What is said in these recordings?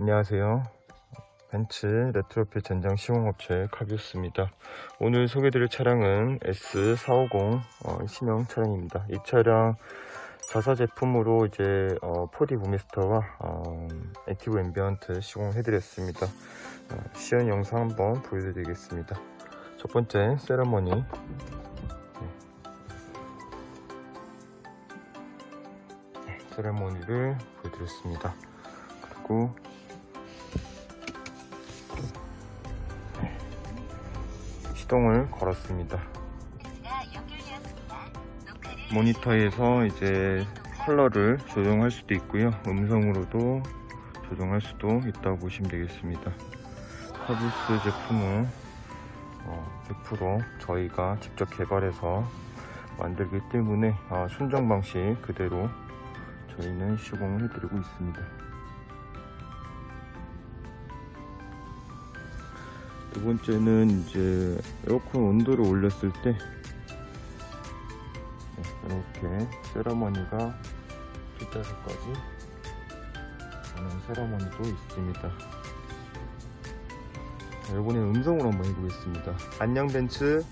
안녕하세요. 벤츠 레트로핏 전장 시공업체 카비우스입니다. 오늘 소개드릴 차량은 S450 어, 신형 차량입니다. 이 차량 자사 제품으로 이제 어, 4D 부미스터와 어, 액티브 앰비언트 시공해드렸습니다. 어, 시연 영상 한번 보여드리겠습니다. 첫 번째 세레머니 네. 네, 세레머니를 보여드렸습니다. 그리고 시동을 걸었습니다. 모니터에서 이제 컬러를 조정할 수도 있고요. 음성으로도 조정할 수도 있다고 보시면 되겠습니다. 서비스 제품은 어, 100% 저희가 직접 개발해서 만들기 때문에 아, 순정 방식 그대로 저희는 시공을 해드리고 있습니다. 번째는 이제 에어컨 온도를 올렸을 때 네, 이렇게 세러머니가 뒷좌석까지 오는 세러머니도 있습니다. 자, 이번에는 음성으로 한번 해보겠습니다. 안녕 벤츠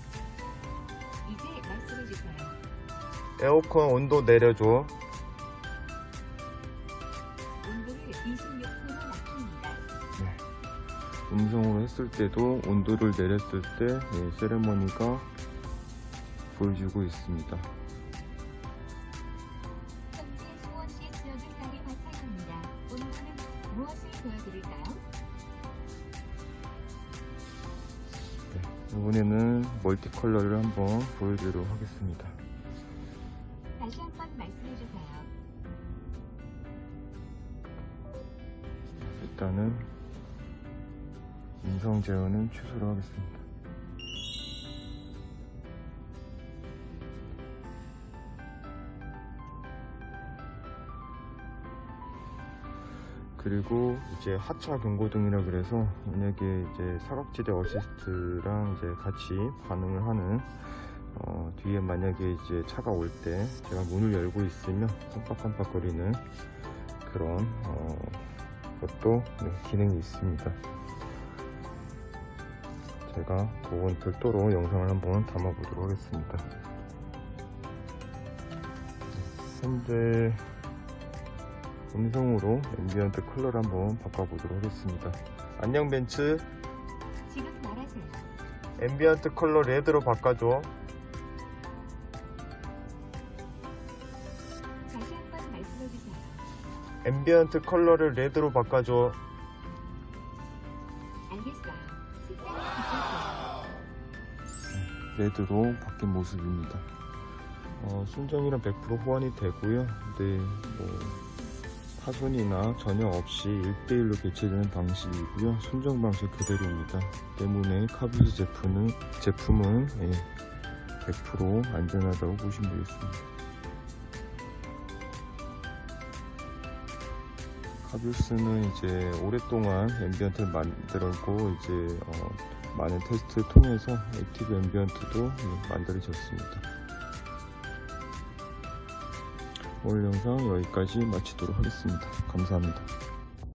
이제 말씀해주세요. 에어컨 온도 내려줘. 온도를 26도로 낮춥니다. 음성으로 했을 때도 온도를 내렸을 때 예, 세레머니가 보여주고 있습니다. 네, 이번에는 멀티 컬러를 한번 보여드리도록 하겠습니다. 다시 한번 말씀해 주세요. 일단은 음성 제어는 취소를 하겠습니다. 그리고 이제 하차 경고등이라 그래서 만약에 이제 사각지대 어시스트랑 이제 같이 반응을 하는 어, 뒤에 만약에 이제 차가 올 때 제가 문을 열고 있으면 깜빡깜빡거리는 그런 어, 것도 네, 기능이 있습니다. 제가 그건 별도로 영상을 한번 담아보도록 하겠습니다. 현재 음성으로 앰비언트 컬러를 한번 바꿔보도록 하겠습니다. 안녕 벤츠 지금 말하세요. 앰비언트 컬러 레드로 바꿔줘. 다시 한번 말씀해주세요. 앰비언트 컬러를 레드로 바꿔줘. 알겠어요. 바꿔주세요. 레드로 바뀐 모습입니다. 어, 순정이랑 100% 호환이 되고요. 근데 뭐 파손이나 전혀 없이 1대1로 교체되는 방식이고요. 순정 방식 그대로입니다. 때문에 카비스 제품은, 제품은 예, 100% 안전하다고 보시면 되겠습니다. 카비우스는 이제 오랫동안 앰비언트를 만들었고 이제 어, 많은 테스트를 통해서 액티브 앰비언트도 예, 만들어졌습니다. 오늘 영상 여기까지 마치도록 하겠습니다. 감사합니다.